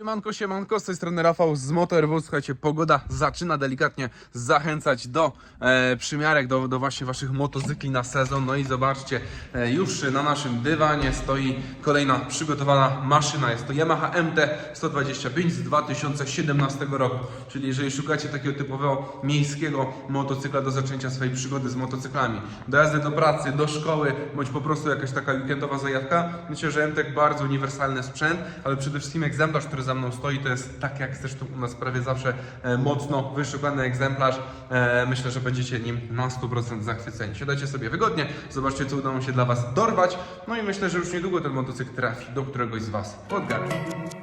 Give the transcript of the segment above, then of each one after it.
Siemanko, siemanko, z tej strony Rafał z MotoRW. Słuchajcie, pogoda zaczyna delikatnie zachęcać do e, przymiarek, do, do właśnie waszych motocykli na sezon. No i zobaczcie, e, już na naszym dywanie stoi kolejna przygotowana maszyna. Jest to Yamaha MT-125 z 2017 roku. Czyli jeżeli szukacie takiego typowego miejskiego motocykla do zaczęcia swojej przygody z motocyklami, do jazdy do pracy, do szkoły, bądź po prostu jakaś taka weekendowa zajawka, myślę, że MT bardzo uniwersalny sprzęt, ale przede wszystkim egzemplarz, który za mną stoi, to jest tak jak zresztą u nas prawie zawsze e, mocno wyszukany egzemplarz. E, myślę, że będziecie nim na 100% zachwyceni. Siadajcie sobie wygodnie, zobaczcie co udało się dla Was dorwać. No i myślę, że już niedługo ten motocykl trafi do któregoś z Was pod garść.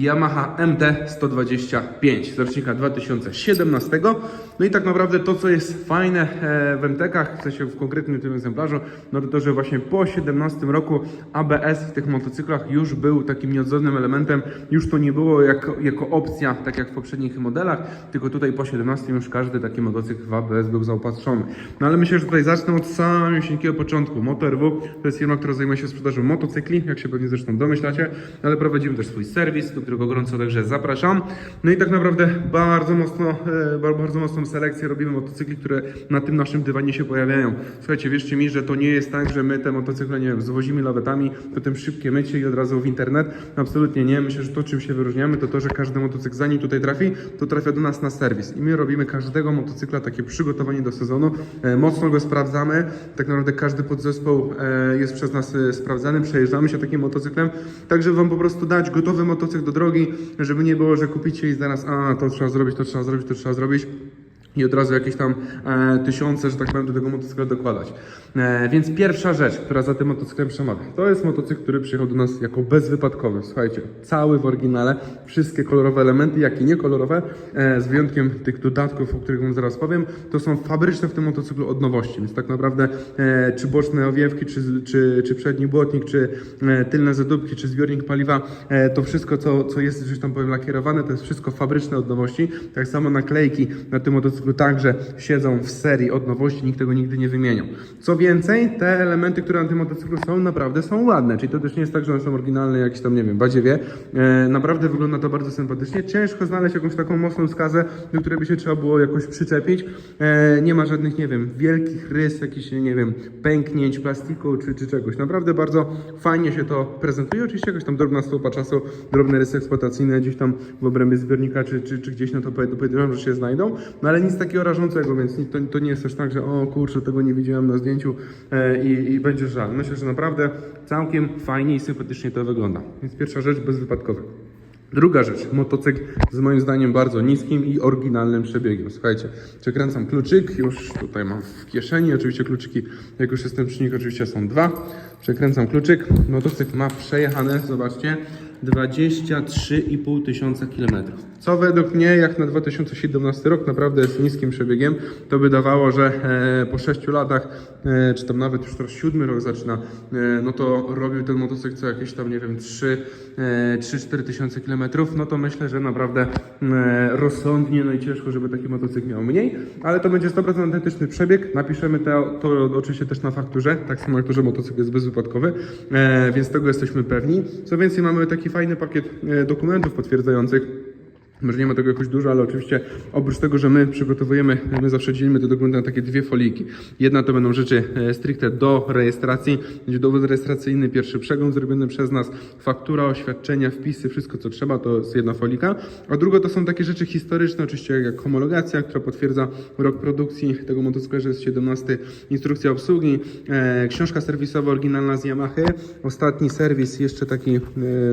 Yamaha MT-125 z rocznika 2017. No i tak naprawdę to, co jest fajne e, w MTK-ach, w sensie w konkretnym tym egzemplarzu, no to to, że właśnie po 17 roku ABS w tych motocyklach już był takim nieodzownym elementem. Już to nie było jako, jako opcja, tak jak w poprzednich modelach, tylko tutaj po 17 już każdy taki motocykl w ABS był zaopatrzony. No ale myślę, że tutaj zacznę od samego początku. MotoRW to jest firma, która zajmuje się sprzedażą motocykli, jak się pewnie zresztą domyślacie, ale prowadzimy też swój serwis, do którego gorąco także zapraszam. No i tak naprawdę bardzo mocno, e, bar- bardzo mocną selekcję robimy motocykli, które na tym naszym dywanie się pojawiają. Słuchajcie, wierzcie mi, że to nie jest tak, że my te motocykle, nie wiem, zwozimy lawetami, potem szybkie mycie i od razu w internet. Absolutnie nie. Myślę, że to, czym się wyróżniamy, to to, że każdy motocykl zanim tutaj trafi, to trafia do nas na serwis. I my robimy każdego motocykla takie przygotowanie do sezonu. E, mocno go sprawdzamy. Tak naprawdę każdy podzespoł e, jest przez nas sprawdzany. Przejeżdżamy się takim motocyklem, tak żeby wam po prostu dać gotowy motocykl do żeby nie było, że kupicie i zaraz, a to trzeba zrobić, to trzeba zrobić, to trzeba zrobić i od razu jakieś tam e, tysiące, że tak powiem, do tego motocykla dokładać. E, więc pierwsza rzecz, która za tym motocyklem przemawia, to jest motocykl, który przyjechał do nas jako bezwypadkowy. Słuchajcie, cały w oryginale, wszystkie kolorowe elementy, jak i niekolorowe, e, z wyjątkiem tych dodatków, o których wam zaraz powiem, to są fabryczne w tym motocyklu od nowości. Więc tak naprawdę e, czy boczne owiewki, czy, czy, czy przedni błotnik, czy e, tylne zadupki, czy zbiornik paliwa, e, to wszystko, co, co jest, że tam powiem, lakierowane, to jest wszystko fabryczne od nowości. Tak samo naklejki na tym motocyklu także siedzą w serii od nowości, nikt tego nigdy nie wymieniał. Co więcej, te elementy, które na tym motocyklu są, naprawdę są ładne. Czyli to też nie jest tak, że one są oryginalne, jakieś tam, nie wiem, badziewie. E, naprawdę wygląda to bardzo sympatycznie. Ciężko znaleźć jakąś taką mocną skazę, do której by się trzeba było jakoś przyczepić. E, nie ma żadnych, nie wiem, wielkich rys, jakichś, nie wiem, pęknięć plastiku czy, czy czegoś. Naprawdę bardzo fajnie się to prezentuje. Oczywiście jakaś tam drobna stopa czasu, drobne rysy eksploatacyjne gdzieś tam w obrębie zbiornika czy, czy, czy gdzieś, no to podejrzewam, że się znajdą. No ale nic takiego rażącego, więc nic- to, to nie jest też tak, że o kurczę, tego nie widziałem na zdjęciu e, i, i będzie żal. Myślę, że naprawdę całkiem fajnie i sympatycznie to wygląda. Więc pierwsza rzecz bezwypadkowa. Druga rzecz, motocykl z moim zdaniem bardzo niskim i oryginalnym przebiegiem. Słuchajcie, przekręcam kluczyk, już tutaj mam w kieszeni, oczywiście kluczyki, jak już jestem przy nich, oczywiście są dwa. Przekręcam kluczyk, motocykl ma przejechane, zobaczcie, 23,5 tysiąca kilometrów. Co według mnie, jak na 2017 rok, naprawdę jest niskim przebiegiem. To by dawało, że e, po 6 latach, e, czy tam nawet już teraz siódmy rok zaczyna, e, no to robił ten motocykl co jakieś tam, nie wiem, 3, e, 3-4 tysiące kilometrów, no to myślę, że naprawdę rozsądnie, no i ciężko, żeby taki motocykl miał mniej, ale to będzie 100% autentyczny przebieg. Napiszemy to, to oczywiście też na fakturze, tak samo jak to, że motocykl jest bezwypadkowy, e, więc tego jesteśmy pewni. Co więcej, mamy taki fajny pakiet e, dokumentów potwierdzających, może nie ma tego jakoś dużo, ale oczywiście oprócz tego, że my przygotowujemy, my zawsze dzielimy te dokumenty na takie dwie foliki. Jedna to będą rzeczy e, stricte do rejestracji, będzie dowód rejestracyjny, pierwszy przegląd zrobiony przez nas, faktura, oświadczenia, wpisy, wszystko co trzeba, to jest jedna folika. A druga to są takie rzeczy historyczne, oczywiście jak homologacja, która potwierdza rok produkcji tego motocykla, że jest 17, instrukcja obsługi, e, książka serwisowa oryginalna z Yamahy, ostatni serwis jeszcze taki, e,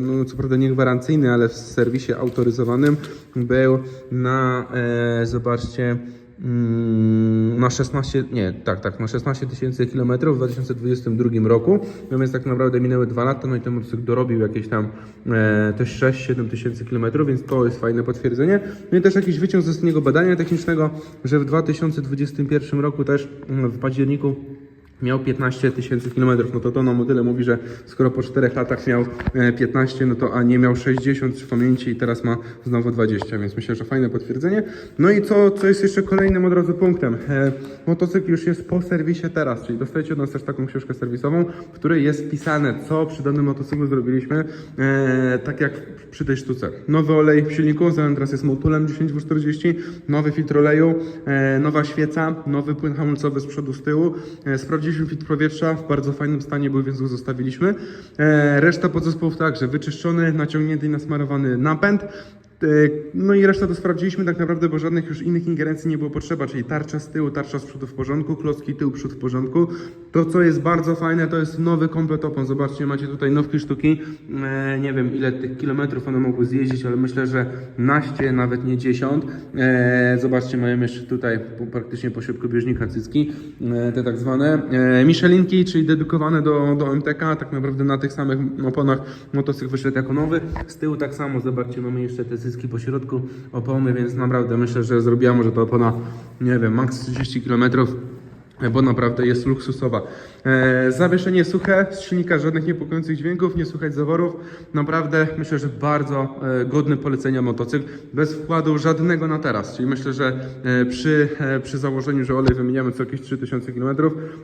no co prawda nie gwarancyjny, ale w serwisie autoryzowanym był na, e, zobaczcie, mm, na 16, nie, tak, tak, na 16 tysięcy kilometrów w 2022 roku, no więc tak naprawdę minęły dwa lata, no i ten motocykl dorobił jakieś tam e, też 6-7 tysięcy kilometrów, więc to jest fajne potwierdzenie. No i też jakiś wyciąg z ostatniego badania technicznego, że w 2021 roku też mm, w październiku miał 15 tysięcy kilometrów, no to to nam o tyle mówi, że skoro po 4 latach miał e, 15, no to a nie miał 60 w pamięci i teraz ma znowu 20, więc myślę, że fajne potwierdzenie. No i co, co jest jeszcze kolejnym od razu punktem? E, motocykl już jest po serwisie teraz, czyli dostajecie od nas też taką książkę serwisową, w której jest wpisane, co przy danym motocyklu zrobiliśmy, e, tak jak przy tej sztuce. Nowy olej w silniku, Zenon teraz jest Motulem 10W40, nowy filtr oleju, e, nowa świeca, nowy płyn hamulcowy z przodu, z tyłu. E, sprawdziliśmy filtr powietrza, w bardzo fajnym stanie był, więc go zostawiliśmy. E, reszta podzespołów także, wyczyszczony, naciągnięty i nasmarowany napęd. E, No i resztę to sprawdziliśmy tak naprawdę, bo żadnych już innych ingerencji nie było potrzeba, czyli tarcza z tyłu, tarcza z przodu w porządku, klocki tył, przód w porządku. To, co jest bardzo fajne, to jest nowy komplet opon. Zobaczcie, macie tutaj nowki sztuki. E, nie wiem, ile tych kilometrów one mogły zjeździć, ale myślę, że naście, nawet nie dziesiąt. E, zobaczcie, mają jeszcze tutaj praktycznie po środku bieżnika cycki, te tak zwane Michelinki, czyli dedykowane do, do MTK, tak naprawdę na tych samych oponach motocykl wyszedł jako nowy. Z tyłu tak samo, zobaczcie, mamy jeszcze te cycki po środku opony, więc naprawdę myślę, że zrobiła może to opona, nie wiem, maks 30 km bo naprawdę jest luksusowa. E, zawieszenie suche, z silnika żadnych niepokojących dźwięków, nie słuchać zaworów. Naprawdę myślę, że bardzo e, godny polecenia motocykl, bez wkładu żadnego na teraz. Czyli myślę, że e, przy, e, przy założeniu, że olej wymieniamy co jakieś 3000 km,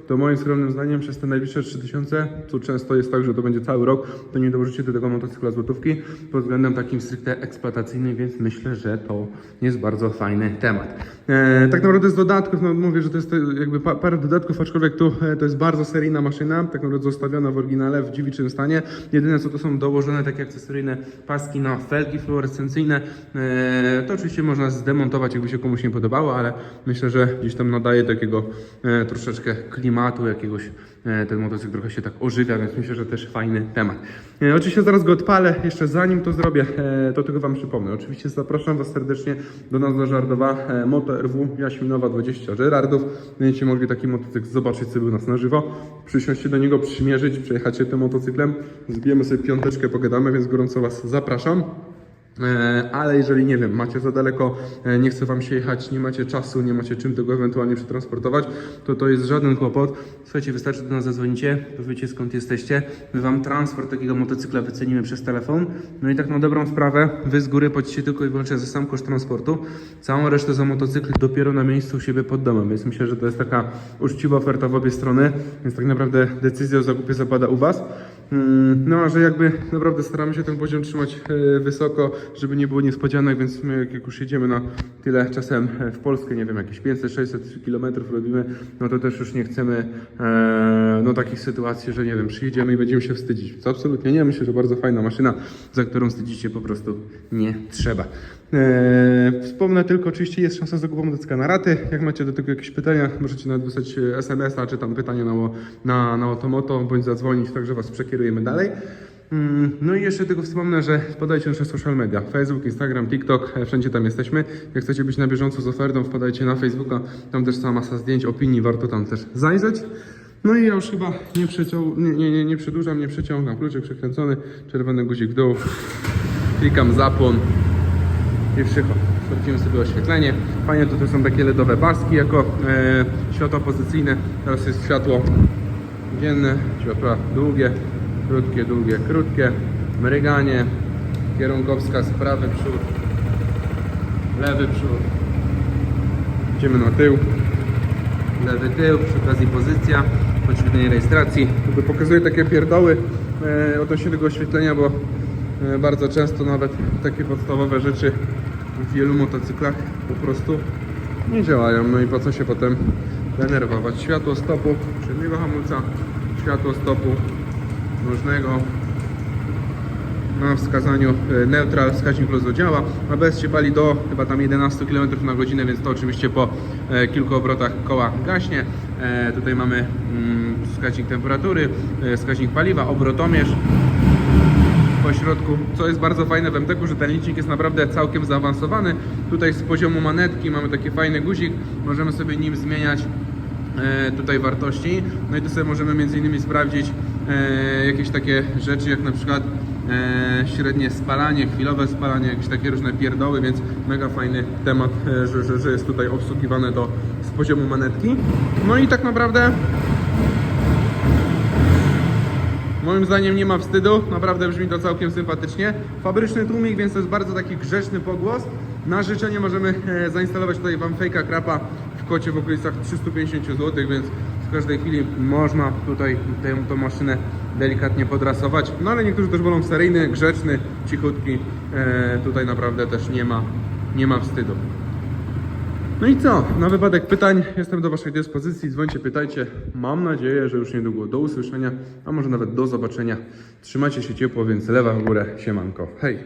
to moim skromnym zdaniem przez te najbliższe 3000, co często jest tak, że to będzie cały rok, to nie dołożycie do tego motocykla złotówki pod względem takim stricte eksploatacyjnym, więc myślę, że to jest bardzo fajny temat. E, tak naprawdę z dodatków, no mówię, że to jest e, jakby parę dodatków, aczkolwiek tu e, to jest bardzo seryjna maszyna, tak naprawdę zostawiona w oryginale w dziewiczym stanie. Jedyne co to są dołożone takie akcesoryjne paski na felgi fluorescencyjne. E, to oczywiście można zdemontować, jakby się komuś nie podobało, ale myślę, że gdzieś tam nadaje takiego e, troszeczkę klimatu jakiegoś. E, ten motocykl trochę się tak ożywia, więc myślę, że też fajny temat. E, oczywiście zaraz go odpalę, jeszcze zanim to zrobię, e, to tylko Wam przypomnę. Oczywiście zapraszam Was serdecznie do nas do Żardowa, Moto RW Jaśminowa 20 Żerardów. Będziecie mogli taki motocykl zobaczyć sobie u nas na żywo, przysiąść się do niego, przymierzyć, przejechać się tym motocyklem, zbijemy sobie piąteczkę, pogadamy, więc gorąco Was zapraszam. E, Ale jeżeli nie wiem, macie za daleko, e, nie chce wam się jechać, nie macie czasu, nie macie czym tego ewentualnie przetransportować, to to jest żaden kłopot. Słuchajcie, wystarczy do nas zadzwonicie, powiecie skąd jesteście, my wam transport takiego motocykla wycenimy przez telefon. No i tak na dobrą sprawę, wy z góry płacicie tylko i wyłącznie za sam koszt transportu, całą resztę za motocykl dopiero na miejscu u siebie pod domem, więc myślę, że to jest taka uczciwa oferta w obie strony, więc tak naprawdę decyzja o zakupie zapada u was. Mm, No a że jakby naprawdę staramy się ten poziom trzymać e, wysoko, żeby nie było niespodzianek, więc my jak- już jedziemy na tyle czasem e, w Polskę, nie wiem, jakieś 500-600 km robimy, no to też już nie chcemy e, no takich sytuacji, że nie wiem, przyjedziemy i będziemy się wstydzić. Co absolutnie nie, myślę, że bardzo fajna maszyna, za którą wstydzić się po prostu nie trzeba. E, wspomnę tylko, oczywiście jest szansa zakupu motocykla na raty. Jak macie do tego jakieś pytania, możecie nawet wysłać e, SMS-a, czy tam pytanie na, na, na Otomoto, bądź zadzwonić, także Was przekierujemy dalej. Mm, No i jeszcze tylko wspomnę, że podajcie nasze social media. Facebook, Instagram, TikTok, e, wszędzie tam jesteśmy. Jak chcecie być na bieżąco z ofertą, wpadajcie na Facebooka. Tam też cała masa zdjęć, opinii, warto tam też zajrzeć. No i ja już chyba nie, nie, nie, nie, nie przedłużam, nie przeciągam. Kluczyk przekręcony, czerwony guzik w dół. Klikam zapłon i przycho- sprawdzimy sobie oświetlenie. Fajnie tutaj są takie LEDowe paski jako e, światła pozycyjne. Teraz jest światło dzienne, światła długie, krótkie, długie, krótkie, mryganie, kierunkowskaz, prawy przód, lewy przód. Idziemy na tył, lewy tył, przy okazji pozycja, podświetlenie rejestracji. Jakby pokazuję takie pierdoły e, odnośnie tego oświetlenia, bo e, bardzo często nawet takie podstawowe rzeczy w wielu motocyklach po prostu nie działają. No i po co się potem denerwować? Światło stopu, przedniego hamulca, światło stopu różnego na wskazaniu e, neutral, wskaźnik luzu działa. ABS się pali do chyba tam 11 km na godzinę, więc to oczywiście po e, kilku obrotach koła gaśnie. E, tutaj mamy mm, wskaźnik temperatury, wskaźnik paliwa, obrotomierz po środku, co jest bardzo fajne w MTK, że ten licznik jest naprawdę całkiem zaawansowany. Tutaj z poziomu manetki mamy taki fajny guzik, możemy sobie nim zmieniać tutaj wartości. No i tu sobie możemy między innymi sprawdzić jakieś takie rzeczy, jak na przykład e, średnie spalanie, chwilowe spalanie, jakieś takie różne pierdoły, więc mega fajny temat, e, że, że, że jest tutaj obsługiwane to z poziomu manetki. No i tak naprawdę Moim zdaniem nie ma wstydu, naprawdę brzmi to całkiem sympatycznie. Fabryczny tłumik, więc to jest bardzo taki grzeczny pogłos. Na życzenie możemy e, zainstalować tutaj Wam fejka krapa w kocie w okolicach 350 zł, więc w każdej chwili można tutaj tę, tą maszynę delikatnie podrasować. No ale niektórzy też wolą seryjny, grzeczny, cichutki. E, tutaj naprawdę też nie ma, nie ma wstydu. No i co? Na wypadek pytań jestem do Waszej dyspozycji. Dzwońcie, pytajcie. Mam nadzieję, że już niedługo do usłyszenia, a może nawet do zobaczenia. Trzymajcie się ciepło, więc lewa w górę. Siemanko. Hej!